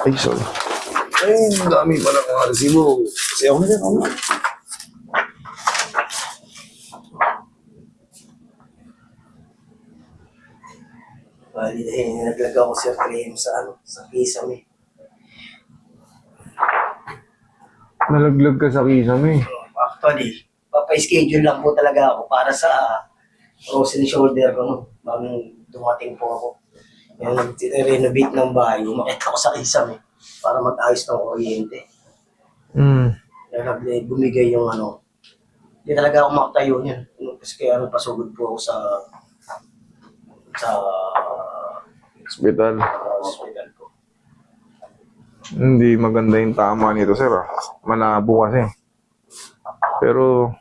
Ay, sorry. Ay, ang dami pala ng resibo. Kasi ako na din, ako na. Bali, eh, naglag ako sir claim sa ano, sa kisame. Nalaglag ka sa kisame. Actually, papa-schedule lang po talaga ako para sa frozen shoulder ko no, bago dumating po ako. Yung nag-renovate ng bahay, umakit ako sa kisame para mag-ayos ng kuryente. Hmm. Kaya nag bumigay yung ano, hindi talaga ako makatayo niyan. Kasi kaya ano, pasugod po ako sa sa Hospital. uh, hospital ko. Hindi maganda yung tama nito, sir. ah. Malabo kasi. Pero,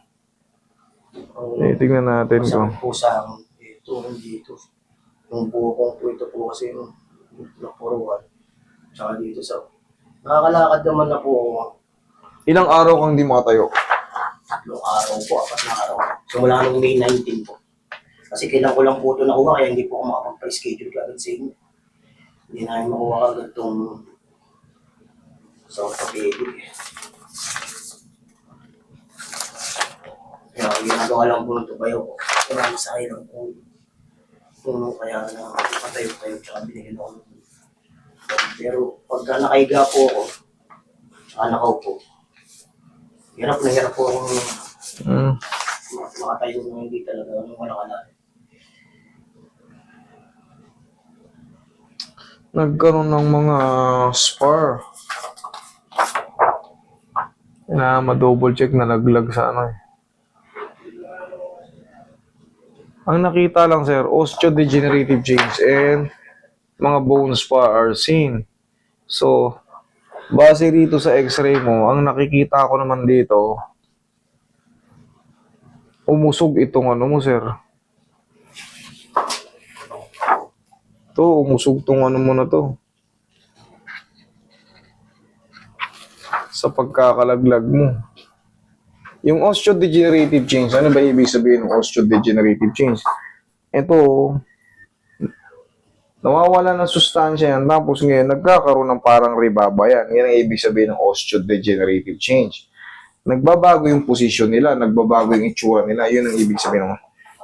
Ang eh, tingnan natin kung... po sa akin, ito, hindi ito. Yung buho kong po ito po kasi yung napuruan. Tsaka dito sa... Nakakalakad naman na po ako. Ilang araw kang di makatayo? Tatlong araw po, apat na araw. Simula nung May 19 po. Kasi kailan ko lang po ito nakuha, kaya hindi po ako makapag-schedule kagad sa inyo. Hindi namin makuha agad itong sa orthopedic. Kaya ginagawa lang po nito bayo ko. Kaya masakay lang po. Puno kaya na patayo-tayo tsaka binigyan ako. ng- Pero pagka nakahiga po ako, tsaka nakaupo, hirap na hirap po akong Hmm. makatayo na hindi talaga nung wala ka na. Nagkaroon ng mga spar. Na ma-double check na laglag sa ano eh. Ang nakita lang sir, osteodegenerative change and mga bone spar are seen. So, base dito sa x-ray mo, ang nakikita ko naman dito, umusog itong ano mo sir. To, umusog tong ano mo na to. Sa pagkakalaglag mo. Yung osteodegenerative change, ano ba ibig sabihin ng osteodegenerative change? Ito, nawawala ng sustansya yan, tapos ngayon, nagkakaroon ng parang ribaba yan. Yan ang ibig sabihin ng osteodegenerative change. Nagbabago yung posisyon nila, nagbabago yung itsura nila, yun ang ibig sabihin ng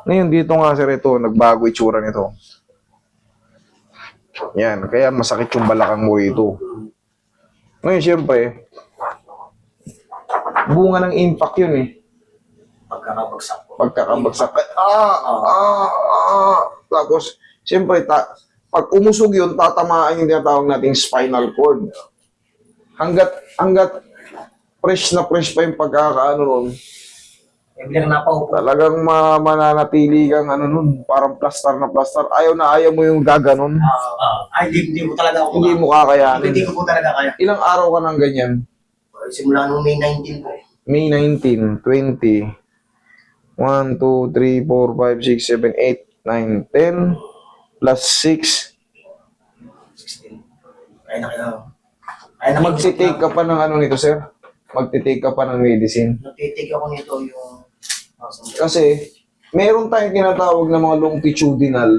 Ngayon, dito nga sir, ito, nagbago itsura nito. Yan, kaya masakit yung balakang mo ito. Ngayon, siyempre, bunga ng impact yun eh. Pagkakabagsak po. Pagkakabagsak ka, ah, ah, ah. Tapos, siyempre, ta- pag umusog yun, tatamaan yung tinatawag nating spinal cord. Hanggat, hanggat fresh na fresh pa yung pagkakaano nun, Eh, bilang napaupo. talagang ma mananatili kang ano nun, parang plaster na plaster. Ayaw na ayaw mo yung gaganon. Ah, ay, hindi, hindi mo talaga ako. Hindi mo kakayanin. hindi ko po talaga kaya. Ilang araw ka ng ganyan? Simula nung May 19 po. May 19, 20, 1, 2, 3, 4, 5, 6, 7, 8, 9, 10, plus 6. 16. Ay, nakita. Ay, nakita. Magtitake ka pa ng ano nito, sir? Magtitake ka pa ng medicine. Nagtitig ako nito yung... ah, sa- Kasi, meron tayong tinatawag na mga longitudinal,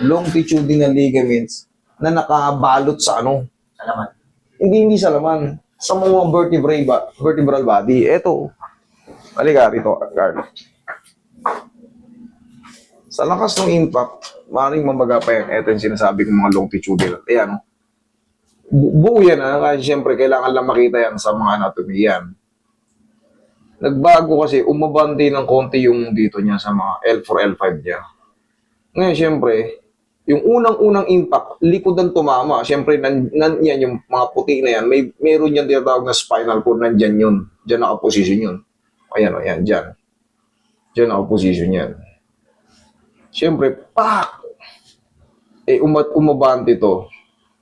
longitudinal ligaments na nakabalot sa ano. Salamat. Hindi, hindi sa laman. Sa mga vertebrae ba, vertebral body. Eto. Halika rito, Carl. Sa lakas ng impact, maaaring mamaga pa yan. Ito yung sinasabi kong mga longitudinal. Ayan. Bu- buo yan ha. Kasi siyempre, kailangan lang makita yan sa mga anatomy yan. Nagbago kasi, umabante ng konti yung dito niya sa mga L4, L5 niya. Ngayon, siyempre, yung unang-unang impact, likod ang tumama. Siyempre, nan, nan, yan, yung mga puti na yan, may, meron yan tinatawag na spinal cord, nandyan yun. Diyan nakaposition yun. Ayan, o, yan, dyan. Diyan nakaposition yan. Siyempre, pak! Eh, umat, umabante to.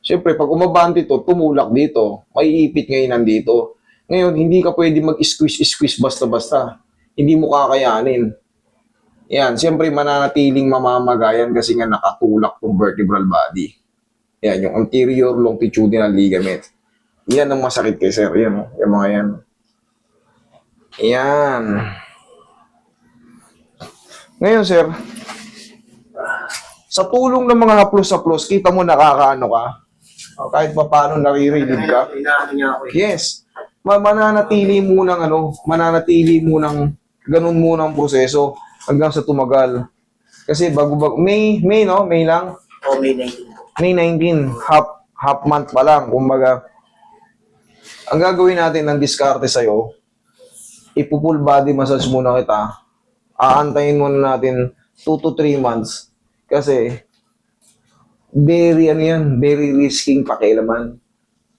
Siyempre, pag umabante to, tumulak dito. May ipit ngayon nandito. Ngayon, hindi ka pwede mag-squeeze-squeeze basta-basta. Hindi mo kakayanin. Yan, siyempre mananatiling mamamagayan kasi nga nakatulak tong vertebral body. Yan, yung anterior longitudinal ligament. Yan ang masakit kay sir. Yan, oh, yung mga yan. Yan. Ngayon, sir, sa tulong ng mga haplos-haplos, kita mo nakakaano ka? Kahit pa paano naririnig ka. Eh. Yes. Ma mananatili munang ano, mananatili munang ganun munang proseso hanggang sa tumagal. Kasi bago bago May May no, May lang. O may 19 po. May 19, half half month pa lang. Kumbaga ang gagawin natin ng diskarte sa'yo, ipo-full body massage muna kita. Aantayin muna natin 2 to 3 months. Kasi, very ano yan, very risking pakialaman.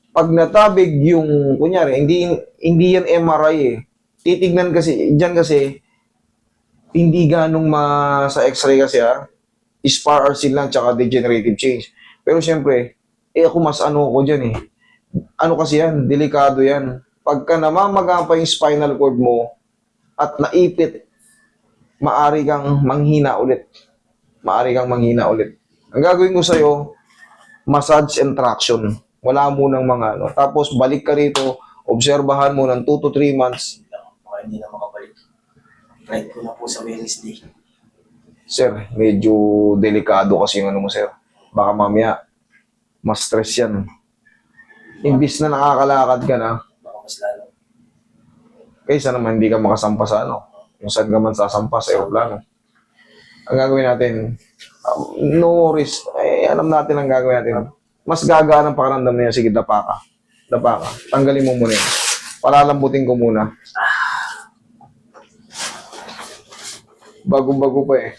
Pag natabig yung, kunyari, hindi, hindi yan MRI eh. Titignan kasi, dyan kasi, hindi ganong ma, sa x-ray kasi ah, spar RC lang tsaka degenerative change. Pero syempre, eh ako mas ano ko dyan eh. Ano kasi yan, delikado yan. Pagka namamaga pa yung spinal cord mo at naipit, maari kang manghina ulit. Maari kang manghina ulit. Ang gagawin ko sa'yo, massage and traction. Wala mo ng mga ano. Tapos balik ka rito, obserbahan mo ng 2 to 3 months. Baka hindi na Flight ko na po sa Wednesday. Sir, medyo delikado kasi yung ano mo, sir. Baka mamaya, mas stress yan. Imbis na nakakalakad ka na, Baka mas lalo. kaysa naman hindi ka makasampa sa ano, kung saan ka man sasampa sa aeroplano. Ang gagawin natin, um, no worries, eh, alam natin ang gagawin natin. Mas gagaan ang pakiramdam niya, sige, dapa ka. Dapa ka. Tanggalin mo muna yun. Palalambutin ko muna. Bago-bago pa eh.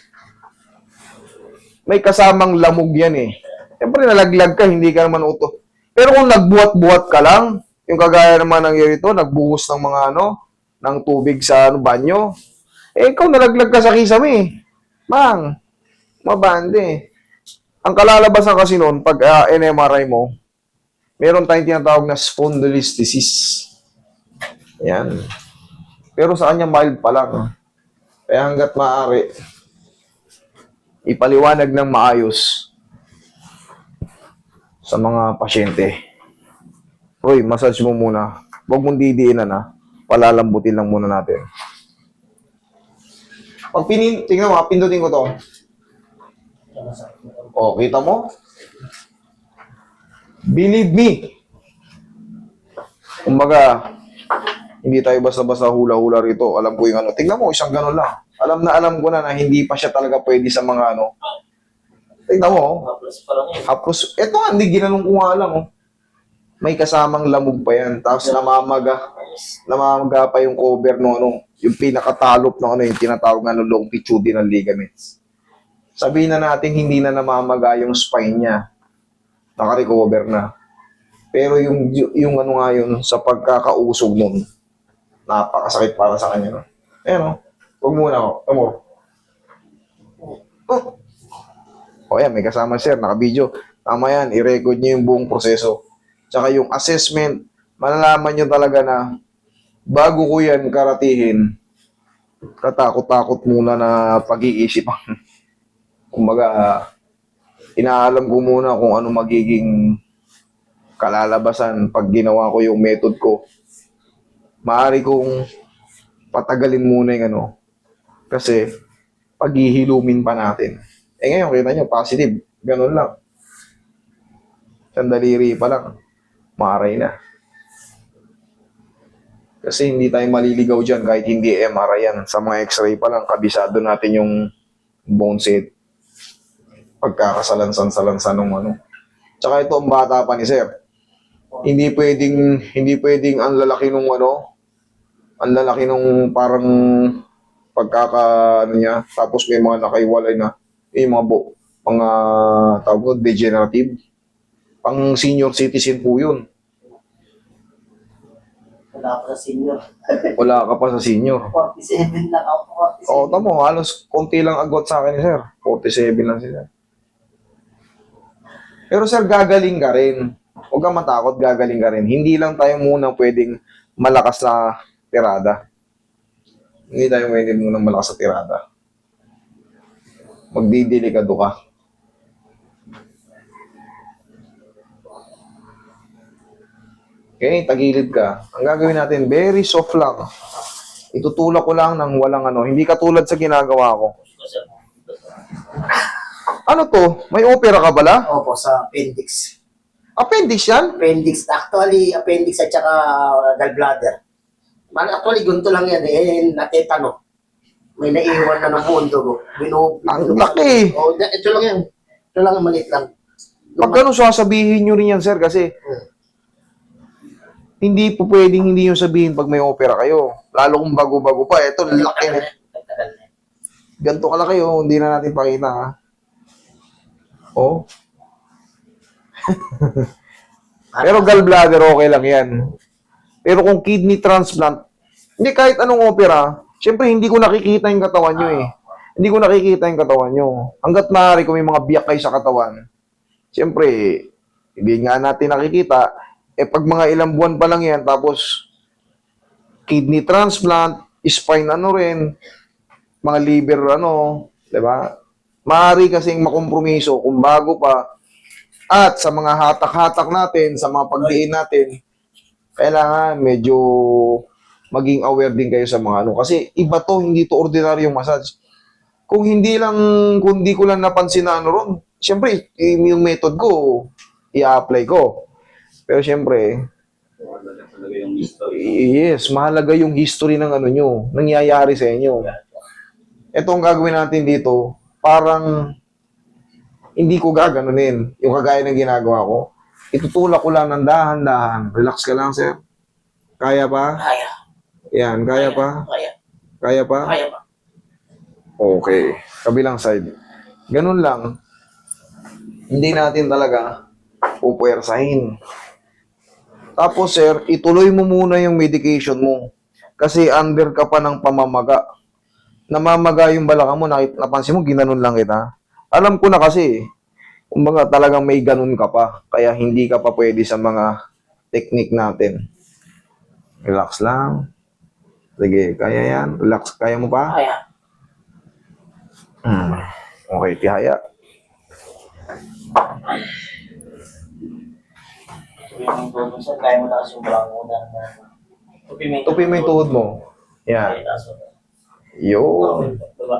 May kasamang lamog yan eh. Siyempre nalaglag ka, hindi ka naman uto. Pero kung nagbuhat-buhat ka lang, yung kagaya naman ng ito, nagbuhos ng mga ano, ng tubig sa ano, banyo, eh ikaw nalaglag ka sa kisame eh. Mang, mabande. Ang kalalabasan kasi noon, pag ah, NMRI mo, meron tayong tinatawag na spondylolisthesis. Yan. Pero sa kanya mild pa lang. Kaya hanggat maaari, ipaliwanag ng maayos sa mga pasyente. Uy, massage mo muna. Huwag mong didiinan na. Palalambutin lang muna natin. Pag pinin, tingnan mo, pindutin ko to. O, kita mo? Believe me. Kumbaga, hindi tayo basta-basta hula-hula rito. Alam ko yung ano. Tingnan mo, isang gano'n lang. Alam na alam ko na na hindi pa siya talaga pwede sa mga ano. Tingnan mo, oh. Haplas pa lang. Hapros, eto nga, hindi ginanong ko nga lang, oh. May kasamang lamog pa yan. Tapos namamaga, namamaga pa yung cover no, ano, yung pinakatalop ng ano, yung tinatawag nga ng longitudinal ligaments. Sabihin na natin, hindi na namamaga yung spine niya. Nakarecover na. Pero yung, yung ano nga yun, sa pagkakausog nun, napakasakit para sa kanya. No? Ayan, oh. Huwag muna, oh. Tamo. Oh. O yan, may kasama sir, naka-video. Tama yan, i-record niyo yung buong proseso. Tsaka yung assessment, malalaman niyo talaga na bago ko yan karatihin, katakot-takot muna na pag-iisip. Kumbaga, inaalam ko muna kung ano magiging kalalabasan pag ginawa ko yung method ko. Maari kong patagalin muna yung ano. Kasi, paghihilumin pa natin. Eh ngayon, kita nyo, positive. Ganun lang. Sandaliri pa lang. Maray na. Kasi hindi tayo maliligaw dyan kahit hindi MRI yan. Sa mga x-ray pa lang, kabisado natin yung bone set. Pagkakasalansan-salansan ng ano. Tsaka ito ang bata pa ni Sir. Hindi pwedeng, hindi pwedeng ang lalaki nung ano, ang lalaki nung parang pagkaka, ano niya, tapos may mga nakaiwalay na, yung mga bo, mga tawag ko, degenerative. Pang senior citizen po yun. Wala pa sa senior. Wala ka pa sa senior. 47 lang ako. 47. Oo, tamo, halos konti lang agwat sa akin ni sir. 47 lang sila. Pero sir, gagaling ka rin. Huwag kang matakot, gagaling ka rin. Hindi lang tayo muna pwedeng malakas na tirada. Hindi tayo pwedeng muna malakas na tirada. Magdidelikado ka. Okay, tagilid ka. Ang gagawin natin, very soft lang. Itutulak ko lang ng walang ano. Hindi katulad sa ginagawa ko. Ano to? May opera ka bala? Opo, sa appendix. Appendix yan? Appendix. Actually, appendix at saka gallbladder. Man, actually, gunto lang yan eh. Natetano. May naiwan na ng mundo ko. Binu, Ang laki. Oh, ito lang yan. Ito lang, maliit lang. Pag ganun, sasabihin nyo rin yan, sir, kasi Hmm. hindi po pwedeng hindi nyo sabihin pag may opera kayo. Lalo kung bago-bago pa. Ito, laki na. Tagal na. Ganito kalaki, oh. Hindi na natin pakita, ha. Oh. Pero gallbladder, okay lang yan. Pero kung kidney transplant, hindi kahit anong opera, syempre hindi ko nakikita yung katawan nyo eh. Hindi ko nakikita yung katawan nyo. Hanggat maaari kung may mga biyak kayo sa katawan, syempre, hindi nga natin nakikita. Eh pag mga ilang buwan pa lang yan, tapos kidney transplant, spine ano rin, mga liver ano, di ba? Maaari kasing makompromiso kung bago pa, at sa mga hatak-hatak natin, sa mga pagdiin natin, kailangan medyo maging aware din kayo sa mga ano. Kasi iba to, hindi to ordinaryong massage. Kung hindi lang, kung hindi ko lang napansin na ano ron, syempre, y- yung method ko, i-apply ko. Pero history. yes, mahalaga yung history ng ano nyo, nangyayari sa inyo. Ito ang gagawin natin dito, parang hindi ko gaganunin yung kagaya ng ginagawa ko. Itutulak ko lang ng dahan-dahan. Relax ka lang, sir. Kaya pa? Kaya. Yan, kaya pa? Kaya. Kaya pa? Kaya pa. Okay. Kabilang side. Ganun lang. Hindi natin talaga pupwersahin. Tapos, sir, ituloy mo muna yung medication mo. Kasi under ka pa ng pamamaga. Namamaga yung balakang mo. Nakit, napansin mo, ginanon lang kita. Alam ko na kasi, kumbaga talagang may ganun ka pa. Kaya hindi ka pa pwede sa mga technique natin. Relax lang. Sige, kaya yan. Relax. Kaya mo pa? Kaya. Hmm. Okay, tihaya. Kaya mo na yung muna na tupi mo Tupi mo yung tuhod mo. Yan. Yun. Diba?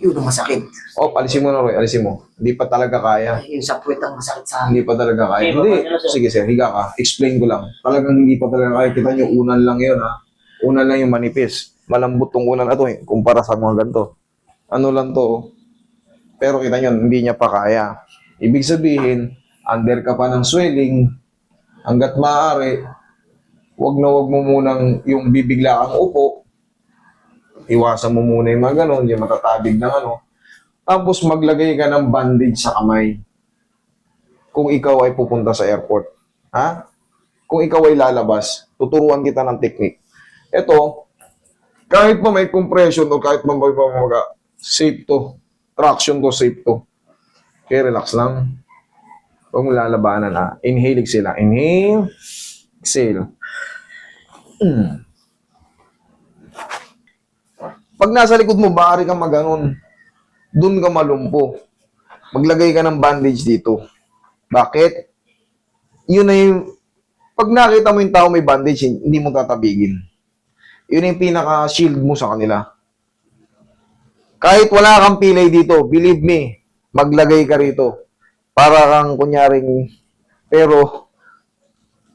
Yun ang masakit. Oh, alisin mo na, Roy. Alisin mo. Hindi pa talaga kaya. Yung sa puwet ang masakit sa akin. Hindi pa talaga kaya. Okay, Hindi. sir. Sige, sir. Higa ka. Explain ko lang. Talagang hindi pa talaga kaya. Kita nyo, unan lang yun, ha? Unan lang yung manipis. Malambot tong unan na to, eh. Kumpara sa mga ganito. Ano lang to, oh. Pero kita nyo, hindi niya pa kaya. Ibig sabihin, under ka pa ng swelling, hanggat maaari, wag na wag mo munang yung bibigla kang upo, iwasan mo muna yung mga ganon, yung matatabig ng ano. Tapos maglagay ka ng bandage sa kamay. Kung ikaw ay pupunta sa airport. Ha? Kung ikaw ay lalabas, tuturuan kita ng technique. Ito, kahit pa may compression o kahit pa may pamamaga, safe to. Traction to, safe to. Okay, relax lang. Huwag mo lalabanan ha. Inhale, exhale. ha. Inhale, exhale. Mm. Pag nasa likod mo, maaari kang maganon. Doon ka malumpo. Maglagay ka ng bandage dito. Bakit? Yun na yung... Pag nakita mo yung tao may bandage, hindi mo tatabigin. Yun yung pinaka-shield mo sa kanila. Kahit wala kang pilay dito, believe me, maglagay ka rito. Para kang kunyaring... Pero,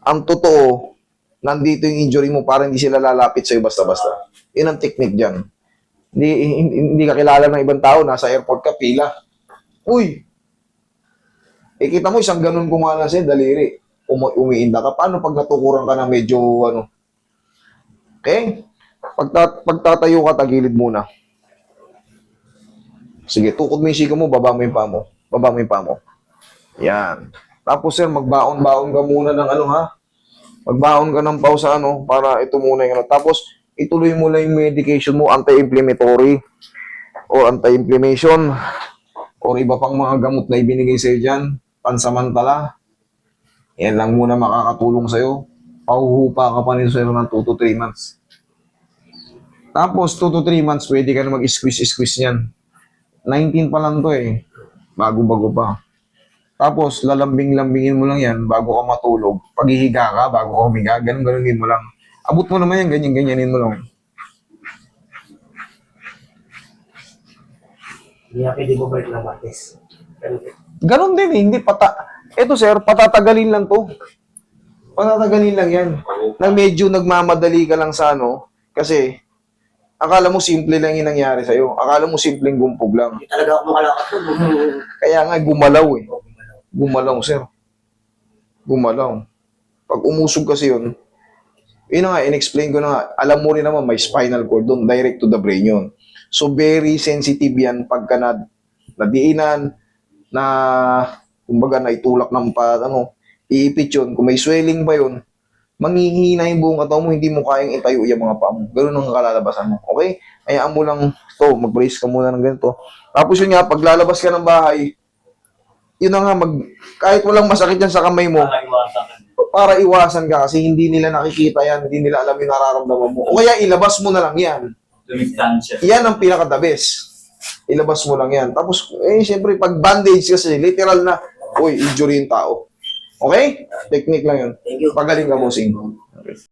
ang totoo, nandito yung injury mo para hindi sila lalapit sa'yo basta-basta. Yun ang technique dyan. Hindi, hindi, hindi ka kilala ng ibang tao, nasa airport ka, pila. Uy! Eh, kita mo, isang ganun lang sa'yo, daliri. Umi umiinda ka. Paano pag natukuran ka na medyo, ano? Okay? Pagta pagtatayo ka, tagilid muna. Sige, tukod mo yung sika mo, baba mo yung paa mo. Baba mo yung paa mo. Yan. Tapos, sir, magbaon-baon ka muna ng ano, ha? Magbaon ka ng pau sa ano, para ito muna yung ano. Tapos, ituloy mo lang yung medication mo, anti-inflammatory o anti-inflammation or iba pang mga gamot na ibinigay sa'yo dyan, pansamantala. Yan lang muna makakatulong sa'yo. Pauhupa ka pa nito sa'yo ng 2 to 3 months. Tapos, 2 to 3 months, pwede ka na mag-squeeze-squeeze niyan. 19 pa lang to eh. Bago-bago pa. Tapos, lalambing-lambingin mo lang yan bago ka matulog. Paghihiga ka, bago ka humiga, ganun-ganunin mo lang. Abot mo naman yan, ganyan-ganyanin mo lang. Hindi na pwede mo balik matis. Ganun. Ganon din eh, hindi pata. Ito sir, patatagalin lang to. Patatagalin lang yan. Na medyo nagmamadali ka lang sa ano, kasi akala mo simple lang yung nangyari sa'yo. Akala mo simpleng gumpog lang. Hindi talaga ako makalakad po. Kaya nga gumalaw eh. Gumalaw, sir. Gumalaw. Pag umusog kasi yun, yun nga, in-explain ko na nga, alam mo rin naman, may spinal cord doon, direct to the brain yun. So, very sensitive yan pagka na, nadiinan, na, kumbaga, naitulak ng pa, ano, iipit yun. Kung may swelling pa yun, manghihina yung buong katawan mo, hindi mo kayang itayo yung mga paa mo. Ganun ang kalalabasan mo. Okay? Hayaan mo lang to, mag-brace ka muna ng ganito. Tapos yun nga, pag lalabas ka ng bahay, yun na nga, mag, kahit walang masakit yan sa kamay mo. Para iwasan ka kasi hindi nila nakikita yan, hindi nila alam yung nararamdaman mo. O kaya ilabas mo na lang yan. Dumistansya. Yan ang pinaka the best. Ilabas mo lang yan. Tapos, eh, syempre, pag bandage kasi, literal na, uy, injury yung tao. Okay? Technique lang yun. Thank you. Pagaling ka, bossing.